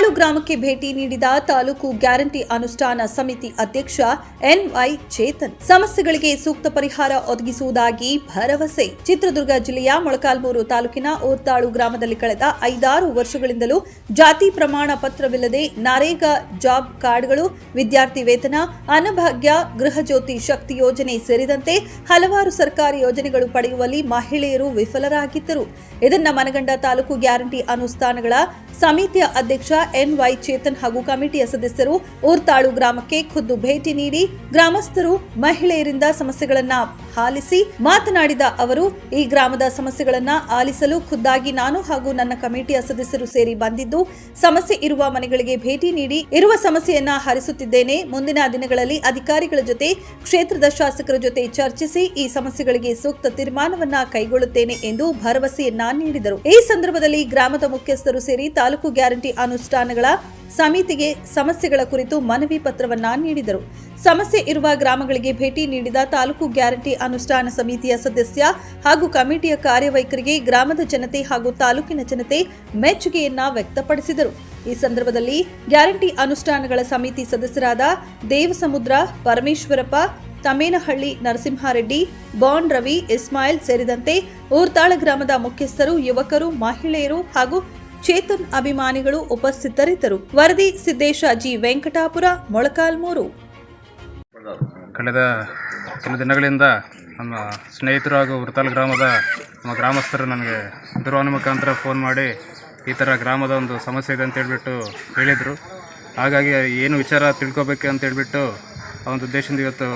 ¿Cuál ಗ್ರಾಮಕ್ಕೆ ಭೇಟಿ ನೀಡಿದ ತಾಲೂಕು ಗ್ಯಾರಂಟಿ ಅನುಷ್ಠಾನ ಸಮಿತಿ ಅಧ್ಯಕ್ಷ ಎನ್ವೈ ಚೇತನ್. ಸಮಸ್ಯೆಗಳಿಗೆ ಸೂಕ್ತ ಪರಿಹಾರ ಒದಗಿಸುವುದಾಗಿ ಭರವಸೆ. ಚಿತ್ರದುರ್ಗ ಜಿಲ್ಲೆಯ ಮೊಳಕಾಲ್ಮೂರು ತಾಲೂಕಿನ ಓರ್ತಾಳು ಗ್ರಾಮದಲ್ಲಿ ಕಳೆದ ಐದಾರು ವರ್ಷಗಳಿಂದಲೂ ಜಾತಿ ಪ್ರಮಾಣ ಪತ್ರವಿಲ್ಲದೆ ನರೇಗಾ ಜಾಬ್ ಕಾರ್ಡ್ಗಳು, ವಿದ್ಯಾರ್ಥಿ ವೇತನ ಅನ್ನಭಾಗ್ಯ ಗೃಹಜ್ಯೋತಿ ಶಕ್ತಿ ಯೋಜನೆ ಸೇರಿದಂತೆ ಹಲವಾರು ಸರ್ಕಾರಿ ಯೋಜನೆಗಳು ಪಡೆಯುವಲ್ಲಿ ಮಹಿಳೆಯರು ವಿಫಲರಾಗಿದ್ದರು. ಇದನ್ನ ಮನಗಂಡ ತಾಲೂಕು ಗ್ಯಾರಂಟಿ ಅನುಷ್ಠಾನಗಳ ಸಮಿತಿಯ ಅಧ್ಯಕ್ಷ ಎನ್ ವೈ ಚೇತನ್ ಹಾಗೂ ಕಮಿಟಿಯ ಸದಸ್ಯರು ಊರ್ತಾಳು ಗ್ರಾಮಕ್ಕೆ ಖುದ್ದು ಭೇಟಿ ನೀಡಿ ಗ್ರಾಮಸ್ಥರು ಮಹಿಳೆಯರಿಂದ ಸಮಸ್ಯೆಗಳನ್ನ ಆಲಿಸಿ ಮಾತನಾಡಿದ ಅವರು, ಈ ಗ್ರಾಮದ ಸಮಸ್ಯೆಗಳನ್ನು ಆಲಿಸಲು ಖುದ್ದಾಗಿ ನಾನು ಹಾಗೂ ನನ್ನ ಕಮಿಟಿಯ ಸದಸ್ಯರು ಸೇರಿ ಬಂದಿದ್ದು, ಸಮಸ್ಯೆ ಇರುವ ಮನೆಗಳಿಗೆ ಭೇಟಿ ನೀಡಿ, ಇರುವ ಸಮಸ್ಯೆಯನ್ನ ಹರಿಸುತ್ತಿದ್ದೇನೆ. ಮುಂದಿನ ದಿನಗಳಲ್ಲಿ ಅಧಿಕಾರಿಗಳ ಜೊತೆ, ಕ್ಷೇತ್ರದ ಶಾಸಕರ ಜೊತೆ ಚರ್ಚಿಸಿ ಈ ಸಮಸ್ಯೆಗಳಿಗೆ ಸೂಕ್ತ ತೀರ್ಮಾನವನ್ನ ಕೈಗೊಳ್ಳುತ್ತೇನೆ ಎಂದು ಭರವಸೆಯನ್ನ ನೀಡಿದರು. ಈ ಸಂದರ್ಭದಲ್ಲಿ ಗ್ರಾಮದ ಮುಖ್ಯಸ್ಥರು ಸೇರಿ ತಾಲೂಕು ಗ್ಯಾರಂಟಿ ಅನುಷ್ಠಾನಗಳ ಸಮಿತಿಗೆ ಸಮಸ್ಯೆಗಳ ಕುರಿತು ಮನವಿ ಪತ್ರವನ್ನ ನೀಡಿದರು. ಸಮಸ್ಯೆ ಇರುವ ಗ್ರಾಮಗಳಿಗೆ ಭೇಟಿ ನೀಡಿದ ತಾಲೂಕು ಗ್ಯಾರಂಟಿ ಅನುಷ್ಠಾನ ಸಮಿತಿಯ ಸದಸ್ಯ ಹಾಗೂ ಕಮಿಟಿಯ ಕಾರ್ಯವೈಖರಿಗೆ ಗ್ರಾಮದ ಜನತೆ ಹಾಗೂ ತಾಲೂಕಿನ ಜನತೆ ಮೆಚ್ಚುಗೆಯನ್ನ ವ್ಯಕ್ತಪಡಿಸಿದರು. ಈ ಸಂದರ್ಭದಲ್ಲಿ ಗ್ಯಾರಂಟಿ ಅನುಷ್ಠಾನಗಳ ಸಮಿತಿ ಸದಸ್ಯರಾದ ದೇವಸಮುದ್ರ, ಪರಮೇಶ್ವರಪ್ಪ, ತಮೇನಹಳ್ಳಿ ನರಸಿಂಹಾರೆಡ್ಡಿ ಬಾನ್ ರವಿ, ಇಸ್ಮಾಯಿಲ್ ಸೇರಿದಂತೆ ಊರ್ತಾಳ ಗ್ರಾಮದ ಮುಖ್ಯಸ್ಥರು, ಯುವಕರು, ಮಹಿಳೆಯರು ಹಾಗೂ ಚೇತನ್ ಅಭಿಮಾನಿಗಳು ಉಪಸ್ಥಿತರಿದ್ದರು. ವರದಿ ಸಿದ್ದೇಶ ಜಿ ವೆಂಕಟಾಪುರ, ಮೊಳಕಾಲ್ಮೂರು. ಕಳೆದ ಕೆಲ ದಿನಗಳಿಂದ ನಮ್ಮ ಸ್ನೇಹಿತರು ಹಾಗೂ ವೃತಾಲ್ ಗ್ರಾಮದ ನಮ್ಮ ಗ್ರಾಮಸ್ಥರು ನನಗೆ ದೂರವಾಣಿ ಮುಖಾಂತರ ಫೋನ್ ಮಾಡಿ ಈ ಥರ ಗ್ರಾಮದ ಒಂದು ಸಮಸ್ಯೆ ಇದೆ ಅಂತ ಹೇಳ್ಬಿಟ್ಟು ಹೇಳಿದರು. ಹಾಗಾಗಿ ಏನು ವಿಚಾರ ತಿಳ್ಕೊಬೇಕು ಅಂತ ಹೇಳಿಬಿಟ್ಟು ಆ ಒಂದು ಉದ್ದೇಶದಿಂದ ಇವತ್ತು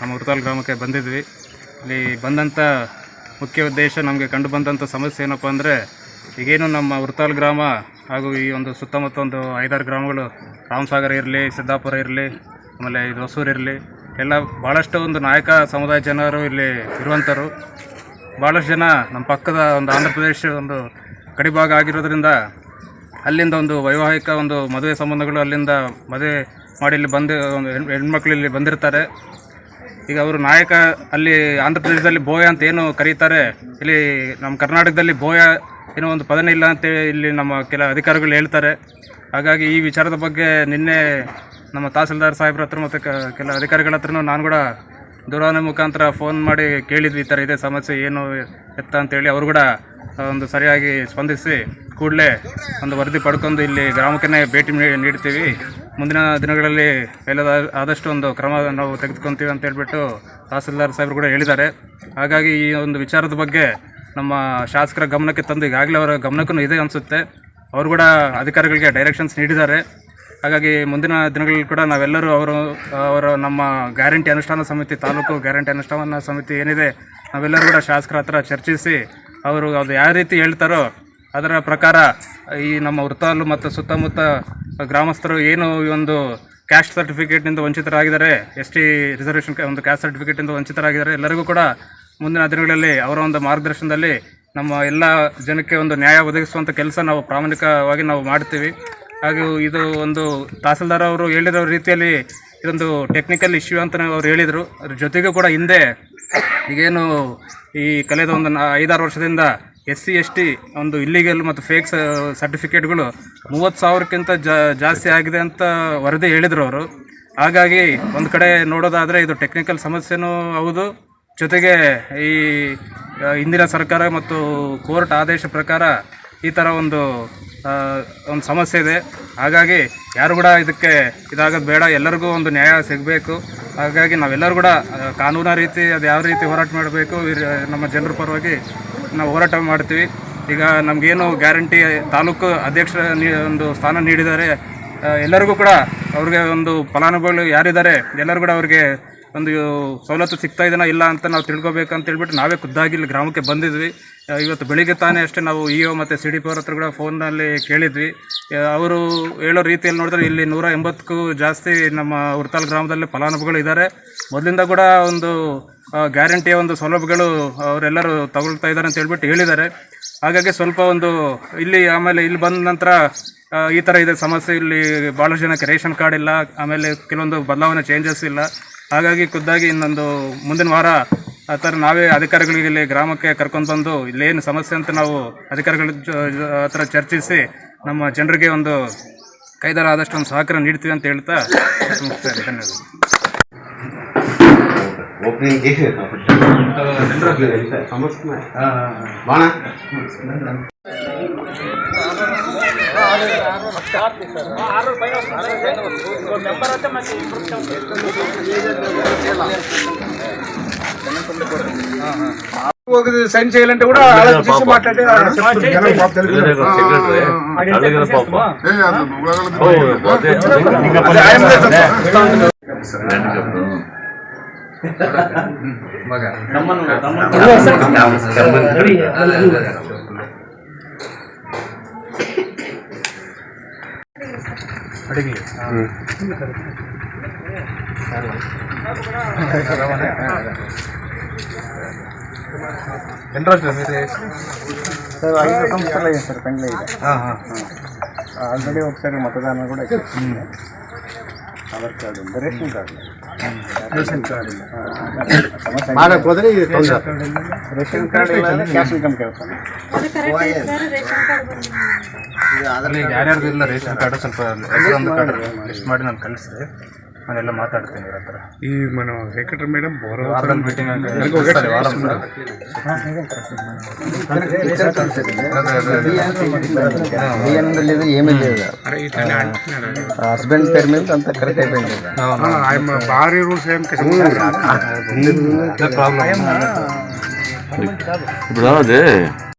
ನಮ್ಮ ವೃತಾಲ್ ಗ್ರಾಮಕ್ಕೆ ಬಂದಿದ್ವಿ. ಇಲ್ಲಿ ಬಂದಂಥ ಮುಖ್ಯ ಉದ್ದೇಶ ನಮಗೆ ಕಂಡು ಬಂದಂಥ ಸಮಸ್ಯೆ ಏನಪ್ಪ ಅಂದರೆ ಈಗೇನು ನಮ್ಮ ಉರ್ತಾಲ್ ಗ್ರಾಮ ಹಾಗೂ ಈ ಒಂದು ಸುತ್ತಮುತ್ತ ಒಂದು ಐದಾರು ಗ್ರಾಮಗಳು ರಾಮಸಾಗರ ಇರಲಿ, ಸಿದ್ದಾಪುರ ಇರಲಿ, ಆಮೇಲೆ ಇದು ಹೊಸೂರು ಇರಲಿ, ಎಲ್ಲ ಭಾಳಷ್ಟು ಒಂದು ನಾಯಕ ಸಮುದಾಯ ಜನರು ಇಲ್ಲಿ ಇರುವಂಥರು ಭಾಳಷ್ಟು ಜನ ನಮ್ಮ ಪಕ್ಕದ ಒಂದು ಆಂಧ್ರ ಪ್ರದೇಶ ಒಂದು ಗಡಿಭಾಗ ಆಗಿರೋದ್ರಿಂದ ಅಲ್ಲಿಂದ ಒಂದು ವೈವಾಹಿಕ ಒಂದು ಮದುವೆ ಸಂಬಂಧಗಳು ಅಲ್ಲಿಂದ ಮದುವೆ ಮಾಡಿ ಇಲ್ಲಿ ಬಂದು, ಒಂದು ಹೆಣ್, ಹೆಣ್ಮಕ್ಳು ಇಲ್ಲಿ ಬಂದಿರ್ತಾರೆ. ಈಗ ಅವರು ನಾಯಕ ಅಲ್ಲಿ ಆಂಧ್ರ ಪ್ರದೇಶದಲ್ಲಿ ಬೋಯ ಅಂತ ಏನು ಕರೀತಾರೆ, ಇಲ್ಲಿ ನಮ್ಮ ಕರ್ನಾಟಕದಲ್ಲಿ ಬೋಯ ಏನೋ ಒಂದು ಪದನೇ ಇಲ್ಲ ಅಂತ ಇಲ್ಲಿ ನಮ್ಮ ಕೆಲ ಅಧಿಕಾರಿಗಳು ಹೇಳ್ತಾರೆ. ಹಾಗಾಗಿ ಈ ವಿಚಾರದ ಬಗ್ಗೆ ನಿನ್ನೆ ನಮ್ಮ ತಹಸೀಲ್ದಾರ್ ಸಾಹೇಬ್ರ ಹತ್ರ ಮತ್ತು ಕೆಲ ಅಧಿಕಾರಿಗಳ ಹತ್ರನೂ ನಾನು ಕೂಡ ದೂರವಾಣಿ ಮುಖಾಂತರ ಫೋನ್ ಮಾಡಿ ಕೇಳಿದ್ವಿ. ಈ ಥರ ಇದೆ, ಸಮಸ್ಯೆ ಏನು ಎತ್ತ ಅಂತೇಳಿ ಅವರು ಕೂಡ ಒಂದು ಸರಿಯಾಗಿ ಸ್ಪಂದಿಸಿ ಕೂಡಲೇ ಒಂದು ವರದಿ ಪಡ್ಕೊಂಡು ಇಲ್ಲಿ ಗ್ರಾಮಕ್ಕೆ ಭೇಟಿ ನೀಡ್ತೀವಿ. ಮುಂದಿನ ದಿನಗಳಲ್ಲಿ ಎಲ್ಲದ ಆದಷ್ಟು ಒಂದು ಕ್ರಮ ನಾವು ತೆಗೆದುಕೊತೀವಿ ಅಂತ ಹೇಳ್ಬಿಟ್ಟು ತಹಸೀಲ್ದಾರ್ ಸಾಹೇಬರು ಕೂಡ ಹೇಳಿದ್ದಾರೆ. ಹಾಗಾಗಿ ಈ ಒಂದು ವಿಚಾರದ ಬಗ್ಗೆ ನಮ್ಮ ಶಾಸಕರ ಗಮನಕ್ಕೆ ತಂದು ಈಗಾಗಲೇ ಅವರ ಗಮನಕ್ಕೂ ಇದೆ ಅನಿಸುತ್ತೆ. ಅವರು ಕೂಡ ಅಧಿಕಾರಿಗಳಿಗೆ ಡೈರೆಕ್ಷನ್ಸ್ ನೀಡಿದ್ದಾರೆ. ಹಾಗಾಗಿ ಮುಂದಿನ ದಿನಗಳಲ್ಲಿ ಕೂಡ ನಾವೆಲ್ಲರೂ ಅವರು, ಅವರ ನಮ್ಮ ಗ್ಯಾರಂಟಿ ಅನುಷ್ಠಾನ ಸಮಿತಿ, ತಾಲೂಕು ಗ್ಯಾರಂಟಿ ಅನುಷ್ಠಾನ ಸಮಿತಿ ಏನಿದೆ, ನಾವೆಲ್ಲರೂ ಕೂಡ ಶಾಸಕರ ಹತ್ರ ಚರ್ಚಿಸಿ ಅವರು ಅದು ಯಾವ ರೀತಿ ಹೇಳ್ತಾರೋ ಅದರ ಪ್ರಕಾರ ಈ ನಮ್ಮ ವೃತ್ತಾಲು ಮತ್ತು ಸುತ್ತಮುತ್ತ ಗ್ರಾಮಸ್ಥರು ಏನು ಈ ಒಂದು ಕ್ಯಾಸ್ಟ್ ಸರ್ಟಿಫಿಕೇಟ್ನಿಂದ ವಂಚಿತರಾಗಿದ್ದಾರೆ, ಎಸ್ ಟಿ ರಿಸರ್ವೇಷನ್ ಒಂದು ಕ್ಯಾಸ್ಟ್ ಸರ್ಟಿಫಿಕೇಟಿಂದ ವಂಚಿತರಾಗಿದ್ದಾರೆ, ಎಲ್ಲರಿಗೂ ಕೂಡ ಮುಂದಿನ ದಿನಗಳಲ್ಲಿ ಅವರ ಒಂದು ಮಾರ್ಗದರ್ಶನದಲ್ಲಿ ನಮ್ಮ ಎಲ್ಲ ಜನಕ್ಕೆ ಒಂದು ನ್ಯಾಯ ಒದಗಿಸುವಂಥ ಕೆಲಸ ನಾವು ಪ್ರಾಮಾಣಿಕವಾಗಿ ನಾವು ಮಾಡ್ತೀವಿ. ಹಾಗೂ ಇದು ಒಂದು ತಹಸೀಲ್ದಾರ್ ಅವರು ಹೇಳಿರೋ ರೀತಿಯಲ್ಲಿ ಇದೊಂದು ಟೆಕ್ನಿಕಲ್ ಇಶ್ಯೂ ಅಂತ ಅವ್ರು ಹೇಳಿದರು. ಅದ್ರ ಜೊತೆಗೂ ಕೂಡ ಹಿಂದೆ ಈಗೇನು ಈ ಕಳೆದ ಒಂದು ಐದಾರು ವರ್ಷದಿಂದ ಎಸ್ ಸಿ ಎಸ್ ಟಿ ಒಂದು ಇಲ್ಲಿಗಲ್ ಮತ್ತು ಫೇಕ್ ಸರ್ಟಿಫಿಕೇಟ್ಗಳು ಮೂವತ್ತು ಸಾವಿರಕ್ಕಿಂತ ಜಾಸ್ತಿ ಆಗಿದೆ ಅಂತ ವರದಿ ಹೇಳಿದರು ಅವರು. ಹಾಗಾಗಿ ಒಂದು ಕಡೆ ನೋಡೋದಾದರೆ ಇದು ಟೆಕ್ನಿಕಲ್ ಸಮಸ್ಯೆನೂ ಹೌದು. ಜೊತೆಗೆ ಈ ಹಿಂದಿನ ಸರ್ಕಾರ ಮತ್ತು ಕೋರ್ಟ್ ಆದೇಶ ಪ್ರಕಾರ ಈ ಥರ ಒಂದು ಒಂದು ಸಮಸ್ಯೆ ಇದೆ. ಹಾಗಾಗಿ ಯಾರು ಕೂಡ ಇದಕ್ಕೆ ಇದಾಗೋದು ಬೇಡ. ಎಲ್ಲರಿಗೂ ಒಂದು ನ್ಯಾಯ ಸಿಗಬೇಕು. ಹಾಗಾಗಿ ನಾವೆಲ್ಲರೂ ಕೂಡ ಕಾನೂನು ರೀತಿ, ಅದು ಯಾವ ರೀತಿ ಹೋರಾಟ ಮಾಡಬೇಕು ನಮ್ಮ ಜನರ ಪರವಾಗಿ ನಾವು ಹೋರಾಟ ಮಾಡ್ತೀವಿ. ಈಗ ನಮಗೇನು ಗ್ಯಾರಂಟಿ ತಾಲೂಕು ಅಧ್ಯಕ್ಷರ ಒಂದು ಸ್ಥಾನ ನೀಡಿದ್ದಾರೆ ಎಲ್ಲರಿಗೂ ಕೂಡ ಅವ್ರಿಗೆ ಒಂದು ಫಲಾನುಭವಿಗಳು ಯಾರಿದ್ದಾರೆ, ಎಲ್ಲರೂ ಕೂಡ ಅವ್ರಿಗೆ ಒಂದು ಸವಲತ್ತು ಸಿಗ್ತಾ ಇದೆಯಾ ಇಲ್ಲ ಅಂತ ನಾವು ತಿಳ್ಕೊಬೇಕಂತ ಹೇಳ್ಬಿಟ್ಟು ನಾವೇ ಖುದ್ದಾಗಿ ಇಲ್ಲಿ ಗ್ರಾಮಕ್ಕೆ ಬಂದಿದ್ವಿ. ಇವತ್ತು ಬೆಳಿಗ್ಗೆ ತಾನೇ ಅಷ್ಟೇ ನಾವು ಇ ಒ ಮತ್ತು ಸಿ ಡಿ ಪಿ ಅವ್ರ ಹತ್ರ ಕೂಡ ಫೋನಲ್ಲಿ ಕೇಳಿದ್ವಿ. ಅವರು ಹೇಳೋ ರೀತಿಯಲ್ಲಿ ನೋಡಿದ್ರೆ ಇಲ್ಲಿ ನೂರ ಎಂಬತ್ತಕ್ಕೂ ಜಾಸ್ತಿ ನಮ್ಮ ಉರ್ತಾಲ್ ಗ್ರಾಮದಲ್ಲಿ ಫಲಾನುಭವಿಗಳು ಇದ್ದಾರೆ ಮೊದಲಿಂದ ಕೂಡ ಒಂದು ಗ್ಯಾರಂಟಿಯ ಒಂದು ಸೌಲಭ್ಯಗಳು ಅವರೆಲ್ಲರೂ ತಗೊಳ್ತಾ ಇದ್ದಾರೆ ಅಂತ ಹೇಳ್ಬಿಟ್ಟು ಹೇಳಿದ್ದಾರೆ. ಹಾಗಾಗಿ ಸ್ವಲ್ಪ ಒಂದು ಇಲ್ಲಿ ಆಮೇಲೆ ಇಲ್ಲಿ ಬಂದ ನಂತರ ಈ ಥರ ಇದೆ ಸಮಸ್ಯೆ. ಇಲ್ಲಿ ಭಾಳಷ್ಟು ಜನಕ್ಕೆ ರೇಷನ್ ಕಾರ್ಡ್ ಇಲ್ಲ, ಆಮೇಲೆ ಕೆಲವೊಂದು ಬದಲಾವಣೆ ಚೇಂಜಸ್ ಇಲ್ಲ. ಹಾಗಾಗಿ ಖುದ್ದಾಗಿ ಇನ್ನೊಂದು ಮುಂದಿನ ವಾರ ಆ ಥರ ನಾವೇ ಅಧಿಕಾರಿಗಳಿಗೆ ಇಲ್ಲಿ ಗ್ರಾಮಕ್ಕೆ ಕರ್ಕೊಂಡು ಬಂದು ಇಲ್ಲೇನು ಸಮಸ್ಯೆ ಅಂತ ನಾವು ಅಧಿಕಾರಿಗಳ ಹತ್ರ ಚರ್ಚಿಸಿ ನಮ್ಮ ಜನರಿಗೆ ಒಂದು ಕೈದಾರ ಆದಷ್ಟು ಒಂದು ಸಹಕಾರ ನೀಡ್ತೀವಿ ಅಂತ ಹೇಳ್ತಾ ಮುಗಿಸ್ತಾ ఓపెనింగ్ చేసేది బాగా సైన్ చేయాలంటే కూడా ಅಡಿಗೆ ಜನರಾಜ್ మీరు సార్ ఐదు సంవత్సరాలు అయ్యింది సార్ పెండ్లి ಹಾಂ ಹಾಂ ఆల్రెడీ ఒకసారి మతదానం కూడా చేసింది. ఆధార్ కార్డు ఉంది రేషన్ కార్డు ration card ಮಾಡಕ್ಕೆ ರೇಷನ್ ಕಾರ್ಡ್ ಕ್ಯಾಶ್ ಇನ್ಕಮ್ ಕೇಳ್ತಾನೆ ಯಾರ್ಯಾರ್ದು ಇಲ್ಲ ರೇಷನ್ ಕಾರ್ಡು ಸ್ವಲ್ಪ ಕಾರ್ಡ್ ಲಿಸ್ಟ್ ಮಾಡಿ ನಾನು ಕಳಿಸಿದೆ. ನಾನೆಲ್ಲ ಮಾತಾಡ್ತೀನಿ ಇವ್ರ ಹತ್ರ ఈ మన సెక్రటరీ మేడం ವಾರದಲ್ಲಿ ಮೀಟಿಂಗ್ లేదు ఏమీ లేదు హస్బెండ్ పేరు మీద అంతా కరెక్ట్ అయిపోయింది ఆయన భారీ రూల్స్ ఏం ಪ್ರಾಬ್ಲಮ್ ఇప్పుడు అదే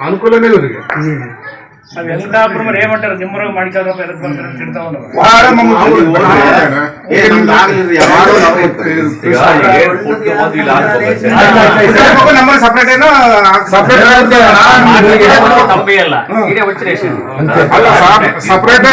ಅನುಕೂಲನೇ ಇವರಿಗೆ ಸಪ್ರೇಟ್ ಏನೋ ಸಪ್ರೇಟ್ ಸಪ್ರೇಟ್